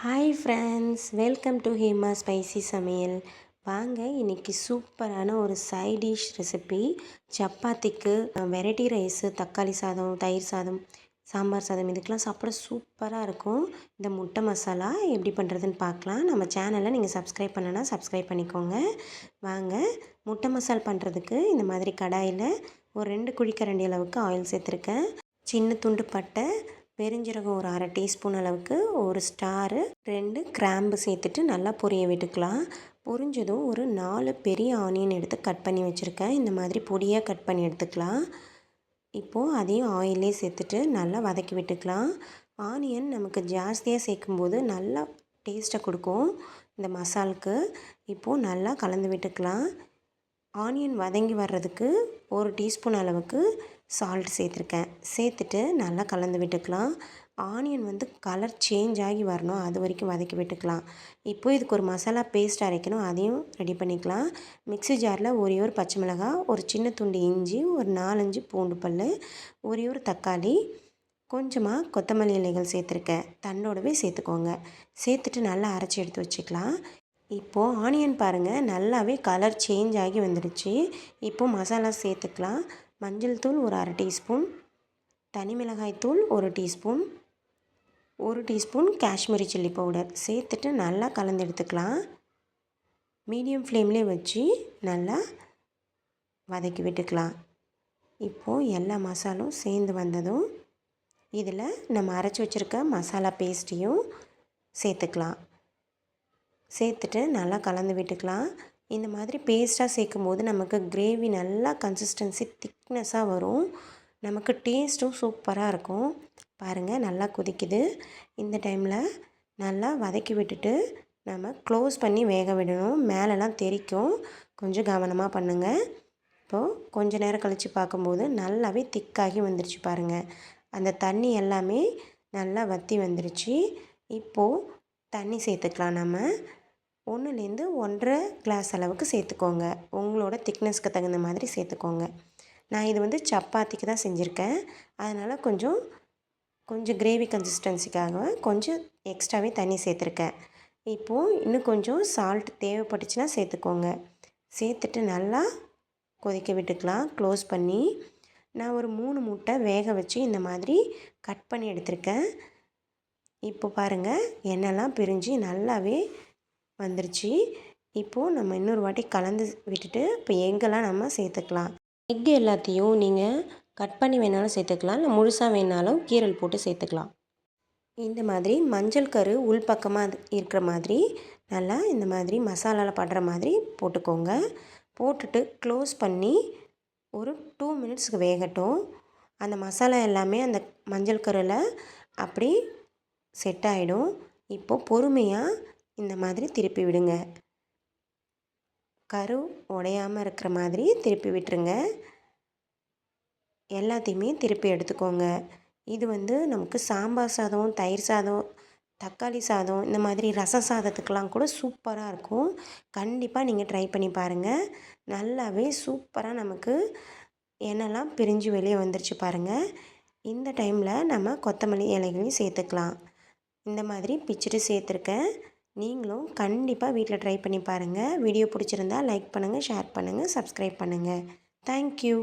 Hi friends welcome to Hema spicy சமையல் வாங்க இன்றைக்கி சூப்பரான ஒரு சைட் டிஷ் ரெசிபி சப்பாத்திக்கு வெரைட்டி ரைஸு தக்காளி சாதம் தயிர் சாதம் சாம்பார் சாதம் இதுக்கெலாம் சாப்பிட சூப்பராக இருக்கும். இந்த முட்டை மசாலா எப்படி பண்ணுறதுன்னு பார்க்கலாம். நம்ம சேனலை நீங்கள் சப்ஸ்கிரைப் பண்ணனா சப்ஸ்கிரைப் பண்ணிக்கோங்க. வாங்க முட்டை மசால் பண்ணுறதுக்கு இந்த மாதிரி கடாயில் ஒரு ரெண்டு குழிக்கரண்டி அளவுக்கு ஆயில் சேர்த்துருக்கேன். சின்ன துண்டு பட்டை பெருஞ்சீரகம் ஒரு அரை டீஸ்பூன் அளவுக்கு ஒரு ஸ்டாரு ரெண்டு கிராம்பு சேர்த்துட்டு நல்லா பொரிய விட்டுக்கலாம். பொரிஞ்சதும் ஒரு நாலு பெரிய ஆனியன் எடுத்து கட் பண்ணி வச்சுருக்கேன். இந்த மாதிரி பொடியாக கட் பண்ணி எடுத்துக்கலாம். இப்போது அதையும் ஆயிலே சேர்த்துட்டு நல்லா வதக்கி விட்டுக்கலாம். ஆனியன் நமக்கு ஜாஸ்தியாக சேர்க்கும்போது நல்லா டேஸ்ட்டை கொடுக்கும் இந்த மசாலுக்கு. இப்போது நல்லா கலந்து விட்டுக்கலாம். ஆனியன் வதங்கி வர்றதுக்கு ஒரு டீஸ்பூன் அளவுக்கு சால்ட் சேர்த்துருக்கேன். சேர்த்துட்டு நல்லா கலந்து விட்டுக்கலாம். ஆனியன் வந்து கலர் சேஞ்ச் ஆகி வரணும். அது வரைக்கும் வதக்கி விட்டுக்கலாம். இப்போ இதுக்கு ஒரு மசாலா பேஸ்ட் அரைக்கணும். அதையும் ரெடி பண்ணிக்கலாம். மிக்ஸி ஜாரில் ஒரே ஒரு பச்சை மிளகாய் ஒரு சின்ன துண்டு இஞ்சி ஒரு நாலஞ்சு பூண்டு பல் ஒரே ஒரு தக்காளி கொஞ்சமாக கொத்தமல்லி இலைகள் சேர்த்துருக்கேன். தன்னோடவே சேர்த்துக்கோங்க. சேர்த்துட்டு நல்லா அரைச்சி எடுத்து வச்சுக்கலாம். இப்போது ஆனியன் பாருங்கள் நல்லாவே கலர் சேஞ்ச் ஆகி வந்துடுச்சு. இப்போது மசாலா சேர்த்துக்கலாம். மஞ்சள் தூள் ஒரு அரை டீஸ்பூன். தனி மிளகாய் தூள் ஒரு டீஸ்பூன். ஒரு டீஸ்பூன் காஷ்மீரி சில்லி பவுடர். சேர்த்துட்டு நல்லா கலந்து எடுத்துக்கலாம். மீடியம் ஃப்ளேம்லேயே வச்சு நல்லா வதக்கி விட்டுக்கலாம். இப்போது எல்லா மசாலும் சேர்ந்து வந்ததும் இதில் நம்ம அரைச்சி வச்சுருக்க மசாலா பேஸ்ட்டையும் சேர்த்துக்கலாம். சேர்த்துட்டு நல்லா கலந்து விட்டுக்கலாம். இந்த மாதிரி பேஸ்ட்டாக சேர்க்கும் போது நமக்கு கிரேவி நல்லா கன்சிஸ்டன்சி திக்னஸாக வரும். நமக்கு டேஸ்ட்டும் சூப்பராக இருக்கும். பாருங்கள் நல்லா கொதிக்குது. இந்த டைமில் நல்லா வதக்கி விட்டுட்டு நம்ம க்ளோஸ் பண்ணி வேக விடணும். மேலெலாம் தெரிக்கும். கொஞ்சம் கவனமாக பண்ணுங்கள் இப்போது கொஞ்ச நேரம் கழித்து பார்க்கும்போது நல்லாவே திக்காகி வந்துருச்சு பாருங்கள் அந்த தண்ணி எல்லாமே நல்லா வற்றி வந்துருச்சு. இப்போது தண்ணி சேர்த்துக்கலாம் நம்ம ஒன்றுலேருந்து ஒன்றரை கிளாஸ் அளவுக்கு சேர்த்துக்கோங்க. உங்களோட திக்னஸ்க்கு தகுந்த மாதிரி சேர்த்துக்கோங்க. நான் இது வந்து சப்பாத்திக்கு தான் செஞ்சுருக்கேன். அதனால் கொஞ்சம் கொஞ்சம் கிரேவி கன்சிஸ்டன்சிக்காக கொஞ்சம் எக்ஸ்ட்ராவே தண்ணி சேர்த்துருக்கேன். இப்போது இன்னும் கொஞ்சம் சால்ட் தேவைப்பட்டுச்சுன்னா சேர்த்துக்கோங்க. சேர்த்துட்டு நல்லா கொதிக்க விட்டுக்கலாம். க்ளோஸ் பண்ணி நான் ஒரு மூணு முட்டை வேக வச்சு இந்த மாதிரி கட் பண்ணி எடுத்திருக்கேன். இப்போ பாருங்கள் எண்ணெய்லாம் பிரிஞ்சு நல்லாவே வந்துருச்சு. இப்போது நம்ம இன்னொரு வாட்டி கலந்து விட்டுட்டு இப்போ எங்கெல்லாம் நம்ம சேர்த்துக்கலாம்? எக் எல்லாத்தையும் நீங்கள் கட் பண்ணி வேணாலும் சேர்த்துக்கலாம். இல்லை முழுசாக வேணாலும் கீரல் போட்டு சேர்த்துக்கலாம். இந்த மாதிரி மஞ்சள் கரு உள்பக்கமாக இருக்கிற மாதிரி நல்லா இந்த மாதிரி மசாலாவில் படுற மாதிரி போட்டுக்கோங்க. போட்டுட்டு க்ளோஸ் பண்ணி ஒரு டூ மினிட்ஸுக்கு வேகட்டும். அந்த மசாலா எல்லாமே அந்த மஞ்சள் கருவில் அப்படி செட் ஆகிடும் இப்போது பொறுமையாக இந்த மாதிரி திருப்பி விடுங்க. கரு உடையாமல் இருக்கிற மாதிரி திருப்பி விட்டுருங்க. எல்லாத்தையுமே திருப்பி எடுத்துக்கோங்க. இது வந்து நமக்கு சாம்பார் சாதம் தயிர் சாதம் தக்காளி சாதம் இந்த மாதிரி ரச சாதத்துக்கெலாம் கூட சூப்பராக இருக்கும். கண்டிப்பாக நீங்கள் ட்ரை பண்ணி பாருங்கள் நல்லாவே சூப்பராக நமக்கு எண்ணெய்லாம் பிரிஞ்சு வெளியே வந்துருச்சு பாருங்கள் இந்த டைமில் நம்ம கொத்தமல்லி இலைகளையும் சேர்த்துக்கலாம். இந்த மாதிரி பிச்சுட்டு சேர்த்துருக்கேன். நீங்களும் கண்டிப்பாக வீட்டில் ட்ரை பண்ணி பாருங்கள் வீடியோ பிடிச்சிருந்தா லைக் பண்ணுங்கள் ஷேர் பண்ணுங்கள் சப்ஸ்கிரைப் பண்ணுங்கள் தேங்க்யூ